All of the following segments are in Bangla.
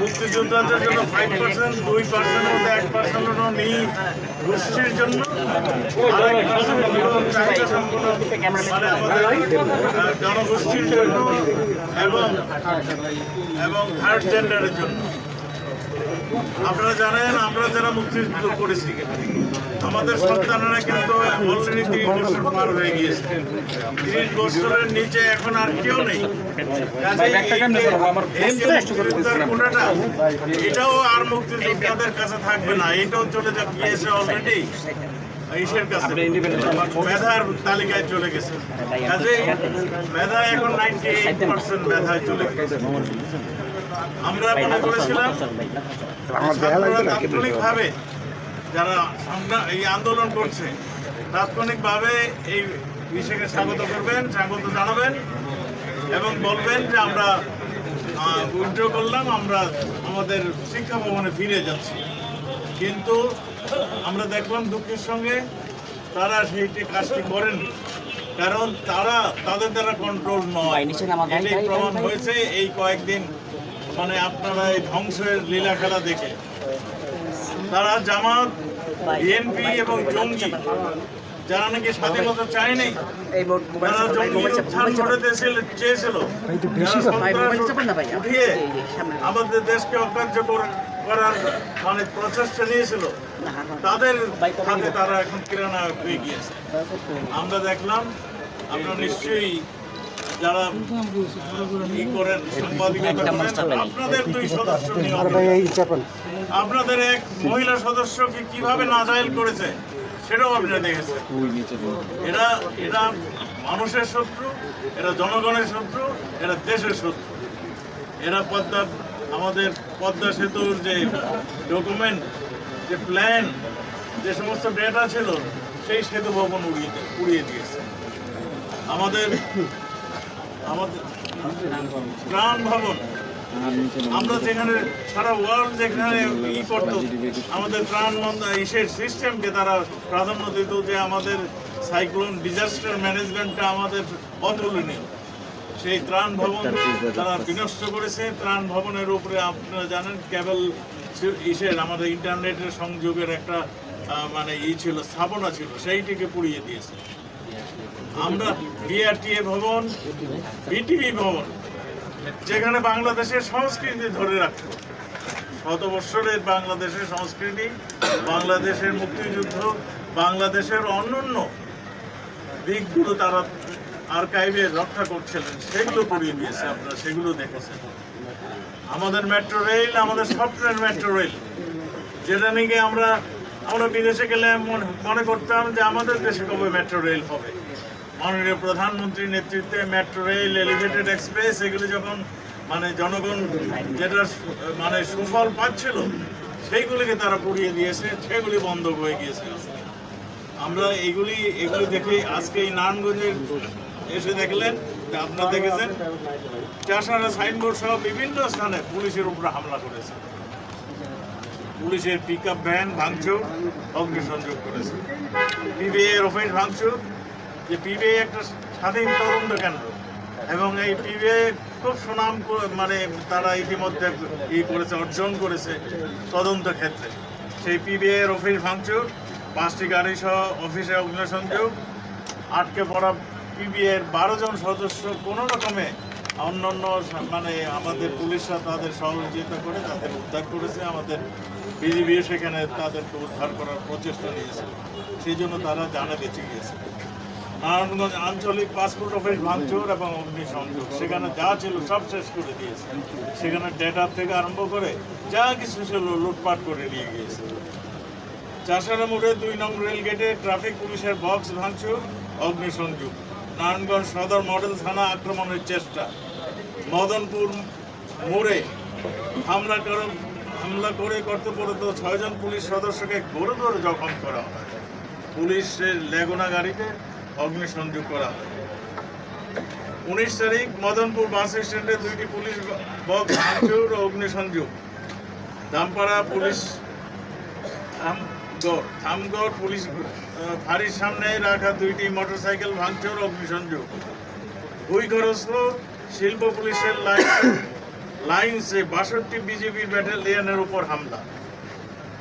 মুক্তিযোদ্ধাদের জন্য ফাইভ পার্সেন্ট দুই পার্সেন্ট মধ্যে এক পার্সেন্ট হলো নেই। গোষ্ঠীর জন্য জনগোষ্ঠীর জন্য এবং এবং থার্ড জেন্ডারের জন্য। আপনারা জানেন আমরা যারা মুক্তিযুদ্ধ করেছি আমাদের সন্তানেরা কিন্তু অলরেডি তিরিশ বছর পার হয়ে গিয়েছে। তিরিশ বছরের নিচে এখন আর কেউ নেই। এটাও আর মুক্তিযোদ্ধাদের কাছে থাকবে না এটাও চলে যা গিয়েছে অলরেডি ইসের কাছে। মেধার তালিকায় চলে গেছে। কাজেই মেধা এখন নাইনটি এইট পার্সেন্ট মেধায় চলে গেছে। আমরা মনে করেছিলাম তাৎক্ষণিকভাবে যারা এই আন্দোলন করছে তাৎক্ষণিকভাবে এই বিষয়কে স্বাগত করবেন স্বাগত জানাবেন এবং বলবেন যে আমরা উইথড্র করলাম আমরা আমাদের শিক্ষা ভবনে ফিরে যাচ্ছি কিন্তু আমরা দেখলাম দুঃখের সঙ্গে তারা সেইটি কাজটি করেননি কারণ তারা তাদের দ্বারা কন্ট্রোল নয় এটাই প্রমাণ হয়েছে এই কয়েকদিন মানে আপনারা এই ধ্বংসের লীলা খেলা দেখে তারা জামাত বিএনপি এবং জঙ্গি যারা নাকি স্বাধীনতা চায়নি তারা জঙ্গি উত্থান ঘটাতে চেয়েছিল। উঠিয়ে আমাদের দেশকে অকার্যকর করার মানে প্রচেষ্টা নিয়েছিল। তাদের হাতে তারা এখন কিরানায়ক হয়ে গিয়েছে। আমরা দেখলাম আপনারা নিশ্চয়ই যারা ই করেন সাংবাদিকতা করেন আপনাদের দুই সদস্য আপনাদের এক মহিলা সদস্যকে কীভাবে নাজাইল করেছে সেটাও আপনারা দেখেছেন। এরা এরা মানুষের শত্রু এরা জনগণের শত্রু এরা দেশের শত্রু। এরা পদ্মা আমাদের পদ্মা সেতুর যে ডকুমেন্ট যে প্ল্যান যে সমস্ত ডেটা ছিল সেই সেতু ভবন উড়িয়ে উড়িয়ে দিয়েছে। আমাদের আমাদের প্রাণ ভবন। আমরা যেখানে সারা ওয়ার্ল্ড যেখানে ই করতো, আমাদের মন্দ- ইসের সিস্টেমকে তারা প্রাধান্য দিত যে আমাদের সাইক্লোন ডিজাস্টার ম্যানেজমেন্টটা আমাদের অতুলনীয়। সেই ত্রাণ ভবন তারা বিনষ্ট করেছে। ত্রাণ ভবনের উপরে আপনারা জানেন, কেবল ইসের আমাদের ইন্টারনেটের সংযোগের একটা মানে ই ছিল, স্থাপনা ছিল, সেইটিকে পুড়িয়ে দিয়েছে। আমরা বিআরটিএ ভবন, বিটিভি ভবন, যেখানে বাংলাদেশের সংস্কৃতি ধরে রাখত শত বৎসরের বাংলাদেশের সংস্কৃতি, বাংলাদেশের মুক্তিযুদ্ধ, বাংলাদেশের অন্যান্য দিকগুলো তারা আর্কাইভে রক্ষা করছিলেন, সেগুলো করিয়ে দিয়েছে আপনারা সেগুলো দেখেছেন। আমাদের মেট্রো রেল, আমাদের সফটওয়্যার মেট্রো রেল, যেটা নাকি আমরা আমরা বিদেশে গেলে মনে- মনে করতাম যে আমাদের দেশে কবে মেট্রো রেল হবে। মাননীয় প্রধানমন্ত্রীর নেতৃত্বে মেট্রো রেল এলিভেটেড এক্সপ্রেস এগুলি যখন মানে জনগণ যেটা মানে সুফল পাচ্ছিল, সেইগুলিকে তারা পুড়িয়ে দিয়েছে, সেগুলি বন্ধ হয়ে গিয়েছে। আমরা এগুলি এগুলি দেখে আজকে এই নারায়ণগঞ্জের এসে দেখলেন আপনারা দেখেছেন, চাষারা সাইনবোর্ড সহ বিভিন্ন স্থানে পুলিশের উপরে হামলা করেছে। পুলিশের পিক আপ ভ্যান ভাঙচুর, অগ্নিসংযোগ করেছে। পিবিআই এর অফিস ভাঙচুর যে পিবিআই একটা স্বাধীন তদন্ত কেন্দ্র। এবং এই পিবিআই খুব সুনাম মানে তারা ইতিমধ্যে ই করেছে, অর্জন করেছে তদন্ত ক্ষেত্রে। সেই পিবিআই এর অফিস ভাঙচুর, পাঁচটি গাড়ি সহ অফিসে অগ্নিসংযোগ আটকে পড়া পিবিআই এর বারো জন সদস্য কোনো রকমে অন্যান্য সা- মানে আমাদের পুলিশরা তাদের সহযোগিতা করে তাদের উদ্ধার করেছে, আমাদের বিজিবি সেখানে তাদেরকে উদ্ধার করার প্রচেষ্টা নিয়েছে। সেই জন্য তারা জানে বেঁচে গিয়েছে নারায়ণগঞ্জ আঞ্চলিক পাসপোর্ট অফিস ভাঙচুর এবং অগ্নিসংযোগ। সেখানে যা ছিল সব শেষ করে দিয়েছে। সেখানে ডেটা থেকে আরম্ভ করে যা কিছু ছিল লুটপাট করে নিয়ে গিয়েছে। চাষারা মোড়ে দুই নং রেল গেটে ট্রাফিক পুলিশের বক্স ভাঙচুর, অগ্নিসংযোগ। নারায়ণগঞ্জ সদর মডেল থানা আক্রমণের চেষ্টা। মদনপুর মোড়ে হামলা করে হামলা করে কর্তব্যরত ছয়জন পুলিশ সদস্যকে গুরুতর জখম করা হয়। পুলিশের লেগুনা গাড়িতে অগ্নিসংযোগ করা। হয় উনিশ তারিখ মদনপুর বাস স্ট্যান্ডে দুইটি পুলিশ বক্স ভাঙচুর ও অগ্নিসংযোগ দামপাড়া পুলিশ থামগড় পুলিশ ফাঁড়ির সামনে রাখা দুইটি মোটরসাইকেল ভাঙচুর অগ্নিসংযোগ ভুইগরস্থ শিল্প পুলিশের লাইন লাইন্সে বাষট্টি বিজেপি ব্যাটালিয়নের উপর হামলা।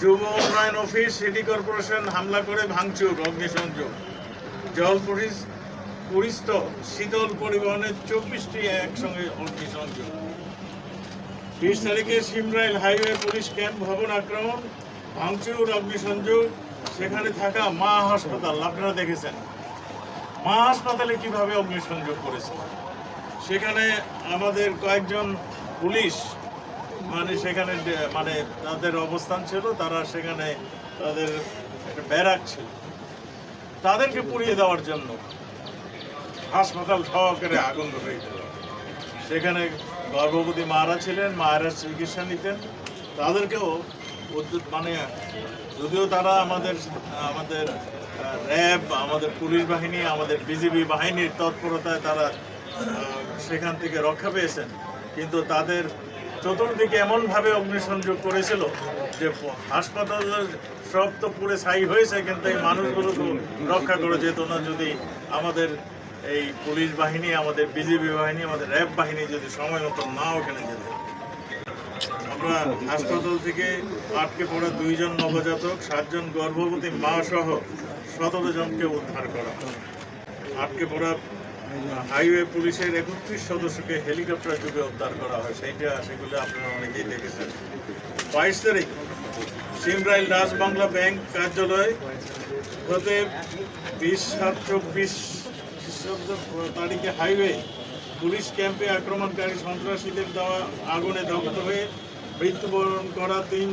যুব উন্নয়ন অফিস, সিটি কর্পোরেশন হামলা করে ভাঙচুর অগ্নিসংযোগ জল পুলিশ শীতল পরিবহনের চব্বিশটি একসঙ্গে অগ্নিসংযোগ বিশ তারিখে সিমরাইল হাইওয়ে পুলিশ ক্যাম্প ভবন আক্রমণ, ভাঙচুর অগ্নিসংযোগ সেখানে থাকা মা হাসপাতাল, আপনারা দেখেছেন। মা হাসপাতালে কীভাবে অগ্নিসংযোগ করেছে? সেখানে আমাদের কয়েকজন পুলিশ মানে সেখানে মানে তাদের অবস্থান ছিল, তারা সেখানে তাদের একটা ব্যারাক ছিল। তাদেরকে পুড়িয়ে দেওয়ার জন্য হাসপাতাল সহকারে আগুন ধরে দিল সেখানে গর্ভবতী মারা ছিলেন, মায়েরা চিকিৎসা নিতেন। তাদেরকেও মানে যদিও তারা আমাদের আমাদের র্যাব, আমাদের পুলিশ বাহিনী, আমাদের বিজিবি বাহিনীর তৎপরতায় তারা সেখান থেকে রক্ষা পেয়েছেন। কিন্তু তাদের চতুর্দিকে এমনভাবে অগ্নিসংযোগ করেছিল যে হাসপাতালের সব তো পুরে ছাই হয়েছে কিন্তু এই মানুষগুলো তো রক্ষা করে যেত না। যদি আমাদের এই পুলিশ বাহিনী, আমাদের বিজেপি বাহিনী, আমাদের র্যাব বাহিনী যদি সময় মতো না ওখানে যেত। আমরা হাসপাতাল থেকে আটকে পড়া দুইজন নবজাতক, সাতজন গর্ভবতী মা সহ সতেরো জনকে উদ্ধার করা আটকে পড়া হাইওয়ে পুলিশের একত্রিশ সদস্যকে হেলিকপ্টার যুগে উদ্ধার করা হয়। সেইটা সেগুলো আপনারা অনেকেই দেখেছেন। বাইশ তারিখ, সিমরাইল রাজবাংলা ব্যাংক কার্যালয় হতে বিশ সাত চব্বিশ তারিখে হাইওয়ে পুলিশ ক্যাম্পে আক্রমণকারী সন্ত্রাসীদের দেওয়া আগুনে দগ্ধ হয়ে মৃত্যুবরণ করা তিন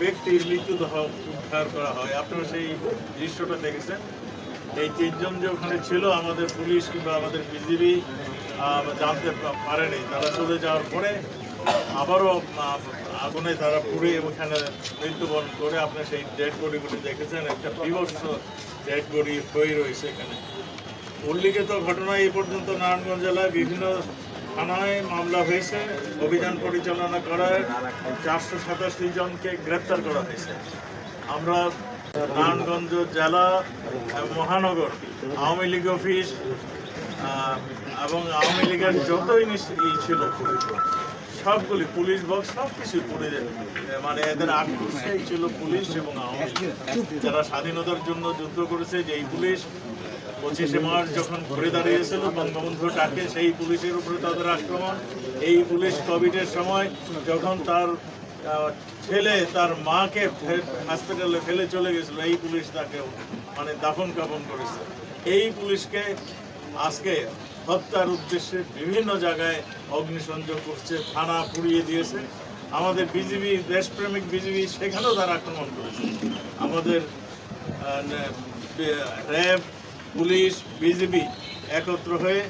ব্যক্তির মৃত্যুদেহ উদ্ধার করা হয়। আপনারা সেই দৃশ্যটা দেখেছেন। এই তিনজন যে ওখানে ছিল, আমাদের পুলিশ কিংবা আমাদের বিজিবি জানতে পারেনি। তারা চলে যাওয়ার পরে আবারও আগুনে তারা পুড়ে ওখানে মৃত্যুবরণ করে আপনি সেই ডেড বডিগুলি দেখেছেন? একটা বিভৎস ডেড বডি হয়ে রয়েছে এখানে। উল্লিখিত ঘটনায় এই পর্যন্ত নারায়ণগঞ্জ জেলায় বিভিন্ন থানায় মামলা হয়েছে। অভিযান পরিচালনা করায় চারশো সাতাশি জনকে গ্রেপ্তার করা হয়েছে। আমরা নারায়ণগঞ্জ জেলা মহানগর আওয়ামী লীগ অফিস এবং আওয়ামী লীগের যতই ই ছিল, সবগুলি পুলিশ বক্স সব কিছু মানে এদের আক্রোশেই ছিল পুলিশ এবং আওয়ামী। যারা স্বাধীনতার জন্য যুদ্ধ করেছে যে এই পুলিশ পঁচিশে মার্চ যখন ঘুরে দাঁড়িয়েছিল, বঙ্গবন্ধু ডাকে সেই পুলিশের উপরে তাদের আক্রমণ এই পুলিশ কোভিডের সময় যখন তার ছেলে তার মাকে হসপিটালে ফেলে চলে গেছিল। এই পুলিশ তাকে মানে দাফন কাফন করেছে। এই পুলিশকে আজকে হত্যার উদ্দেশ্যে বিভিন্ন জায়গায় অগ্নিসংযোগ করছে, থানা পুড়িয়ে দিয়েছে। আমাদের বিজিবি, দেশপ্রেমিক বিজিবি সেখানেও তারা আক্রমণ করেছে। আমাদের র্যাব, পুলিশ, বিজিবি একত্র হয়ে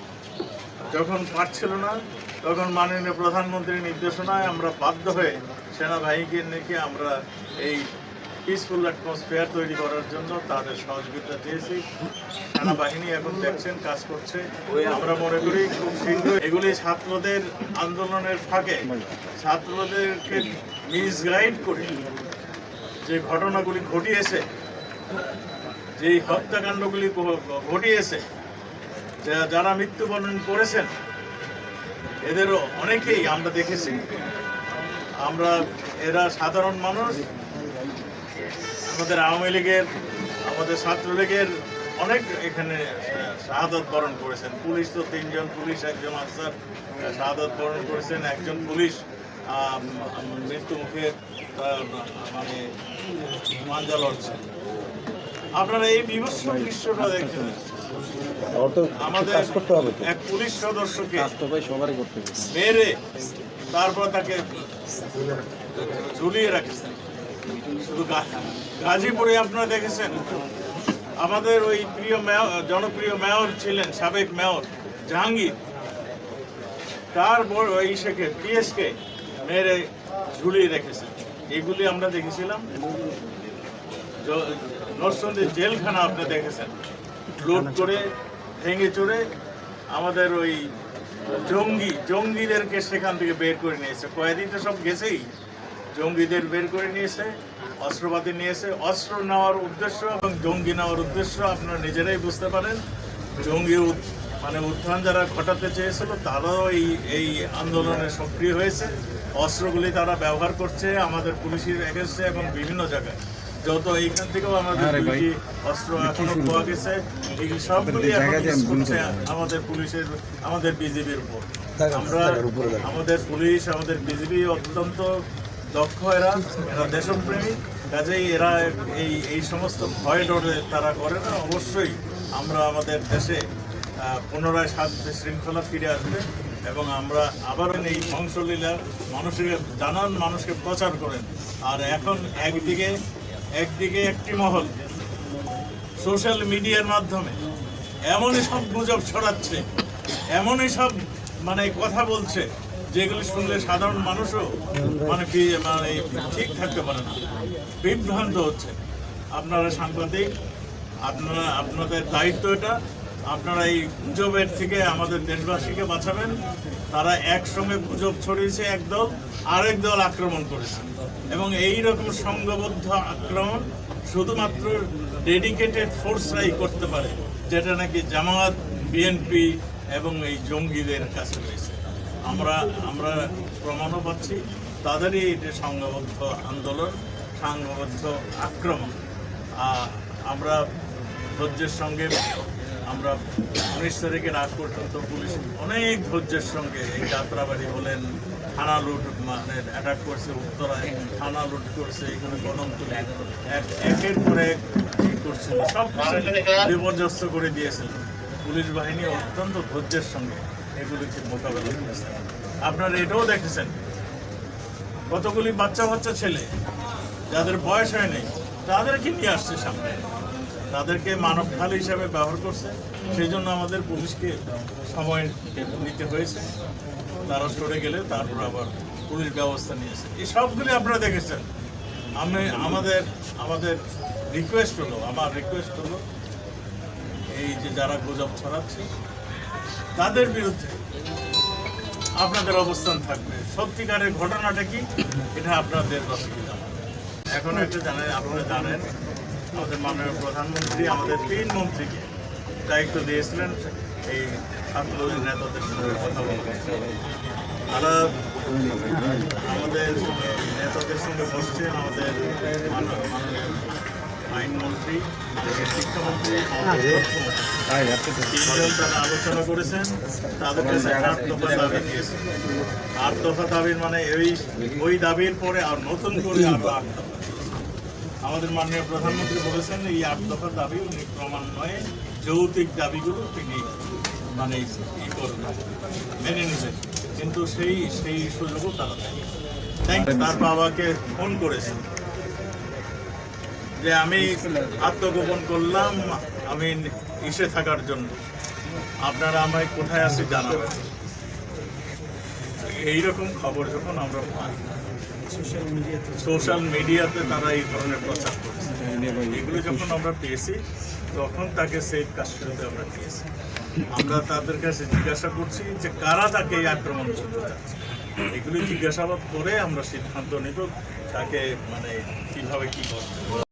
যখন পারছিল না তখন মাননীয় প্রধানমন্ত্রীর নির্দেশনায় আমরা বাধ্য হয়ে সেনাবাহিনীকে নিয়ে আমরা এই পিসফুল অ্যাটমসফিয়ার তৈরি করার জন্য তাদের সহযোগিতা চেয়েছি। সেনাবাহিনী এখন দেখছেন, কাজ করছে। আমরা মনে করি খুব শীঘ্রই এগুলি ছাত্রদের আন্দোলনের ফাঁকে, ছাত্রদেরকে মিসগাইড করে যে ঘটনাগুলি ঘটিয়েছে, যেই হত্যাকাণ্ডগুলি ঘটিয়েছে যারা মৃত্যুবরণ করেছেন এদের অনেকেই আমরা দেখেছি। আমরা এরা সাধারণ মানুষ। আমাদের আওয়ামী লীগের আমাদের ছাত্রলীগের অনেক এখানে শাহাদত বরণ করেছেন। পুলিশ তো তিনজন পুলিশ একজন আনসার শাহাদত বরণ করেছেন একজন পুলিশ আম, মৃত্যু মুখে আহ, মানে মাঞ্জা লড়ছেন। আপনারা এই বিভৎস দৃশ্যটা দেখছেন আমাদের এক পুলিশ সদস্যকে মেরে তারপর তাকে ঝুলিয়ে রাখছেন শুধু গা- গাজীপুরে আপনারা দেখেছেন? আমাদের ওই প্রিয় মেয়র জনপ্রিয় মেয়র ছিলেন সাবেক মেয়র জাহাঙ্গীর। তার ইসেকে পিএসকে মেরে ঝুলিয়ে রেখেছেন এগুলি আমরা দেখেছিলাম। নরসিংদীর জেলখানা আপনি দেখেছেন। লোড করে ভেঙে চড়ে আমাদের ওই জঙ্গি, জঙ্গিদেরকে সেখান থেকে বের করে নিয়েছে। কয়েদি তো সব গেছেই। জঙ্গিদের বের করে নিয়েছে, অস্ত্রপাতি নিয়েছে। অস্ত্র নেওয়ার উদ্দেশ্য এবং জঙ্গি নেওয়ার উদ্দেশ্য আপনারা নিজেরাই বুঝতে পারেন। জঙ্গি মানে উত্থান যারা ঘটাতে চেয়েছিল, তারাও এই এই আন্দোলনে সক্রিয় হয়েছে। অস্ত্রগুলি তারা ব্যবহার করছে আমাদের পুলিশের এগেনস্টে এবং বিভিন্ন জায়গায়। যত এইখান থেকেও আমাদের দুইটি অস্ত্র এখনও পাওয়া গেছে এই সবগুলি আমাদের পুলিশের আমাদের বিজেপির উপর। আমরা আমাদের পুলিশ আমাদের বিজেপি অত্যন্ত দক্ষ এরা এরা দেশপ্রেমী। কাজেই এরা এই এই সমস্ত ভয় ডরে তারা করে না। অবশ্যই আমরা আমাদের দেশে পুনরায় শান্তি শৃঙ্খলা ফিরে আসবে এবং আমরা আবার এই ধ্বংসলীলা মানুষের জানান মানুষকে প্রচার করেন। আর এখন একদিকে একদিকে একটি মহল, সোশ্যাল মিডিয়ার মাধ্যমে। এমনই সব গুজব ছড়াচ্ছে, এমনই সব মানে কথা বলছে, যেগুলি শুনলে সাধারণ মানুষও মানে মানে ঠিক থাকতে পারে না। বিভ্রান্ত হচ্ছে। আপনারা সাংবাদিক, আপনারা, আপনাদের দায়িত্ব এটা। আপনারা এই গুজবের থেকে আমাদের দেশবাসীকে বাঁচাবেন। তারা একসঙ্গে গুজব ছড়িয়েছে, একদল, আরেক দল আক্রমণ করেছে। এবং এই রকম সংঘবদ্ধ আক্রমণ শুধুমাত্র ডেডিকেটেড ফোর্সরাই করতে পারে, যেটা নাকি জামাত বিএনপি এবং এই জঙ্গিদের কাছে রয়েছে। আমরা আমরা প্রমাণও পাচ্ছি, তাদেরই এটা সংঘবদ্ধ আন্দোলন, সংঘবদ্ধ আক্রমণ আমরা ধৈর্যের সঙ্গে, আমরা উনিশ তারিখের আগ পর্যন্ত পুলিশ অনেক ধৈর্যের সঙ্গে এই যাত্রাবাড়ি বলেন থানা লুট মানে অ্যাটাক করছে উত্তরায় থানা লুট করছে এখানে কদমতলি এক- একের পর এক ই করছিল সব বিপর্যস্ত করে দিয়েছিল পুলিশ বাহিনী অত্যন্ত ধৈর্যের সঙ্গে এগুলিকে মোকাবেলা করেছে। আপনারা এটাও দেখেছেন। কতগুলি বাচ্চা বাচ্চা ছেলে যাদের বয়স হয় হয়নি তাদেরকে নিয়ে আসছে সামনে। তাদেরকে মানব ঢাল হিসাবে ব্যবহার করছে। সেই জন্য আমাদের পুলিশকে সময় নিতে হয়েছে। তারা সরে গেলে তারপর আবার পুলিশ ব্যবস্থা নিয়েছে। এই সবগুলি আপনারা দেখেছেন। আমি আমাদের আমাদের রিকোয়েস্ট হলো, আমার রিকোয়েস্ট হলো এই যে যারা গুজব ছড়াচ্ছে, তাদের বিরুদ্ধে আপনাদের অবস্থান থাকবে। সত্যিকারের ঘটনাটা কি, এটা আপনাদের এখন একটা জানেন আপনারা জানেন আমাদের মাননীয় প্রধানমন্ত্রী, আমাদের তিন মন্ত্রীকে দায়িত্ব দিয়েছিলেন এই ছাত্রদের নেতাদের সঙ্গে কথা বলতে। তারা আমাদের নেতাদের সঙ্গে বসছেন আমাদের আইনমন্ত্রী শিক্ষামন্ত্রী তারা আলোচনা করেছেন তাদের কাছে আট দফা দাবি দিয়েছে আট দফা দাবির মানে ওই ওই দাবির পরে আর নতুন করে আরও আট দফা। আমাদের মাননীয় প্রধানমন্ত্রী বলেছেন, এই আট দফা দাবি উনি ক্রমান্বয়ে যৌতিক দাবিগুলো তিনি মানে ই করবেন, মেনে নেবেন। কিন্তু সেই সেই সুযোগও তারা Thank তার বাবাকে ফোন করেছেন যে আমি আত্মগোপন করলাম, আমি ইসে থাকার জন্য। আপনারা আমায় কোথায় আছি জানাবেন? এইরকম খবর যখন আমরা পাই সোশ্যাল মিডিয়াতে তারা এই ধরনের প্রচার করছে। এগুলো যখন আমরা পেয়েছি তখন তাকে সেফ কাশ্মীরতে আমরা পেয়েছি আমরা তাদের কাছে জিজ্ঞাসা করছি যে কারা তাকে এই আক্রমণ করতে চাচ্ছে? এগুলি জিজ্ঞাসাবাদ করে আমরা সিদ্ধান্ত নেব তাকে মানে কীভাবে কী করতে হবে।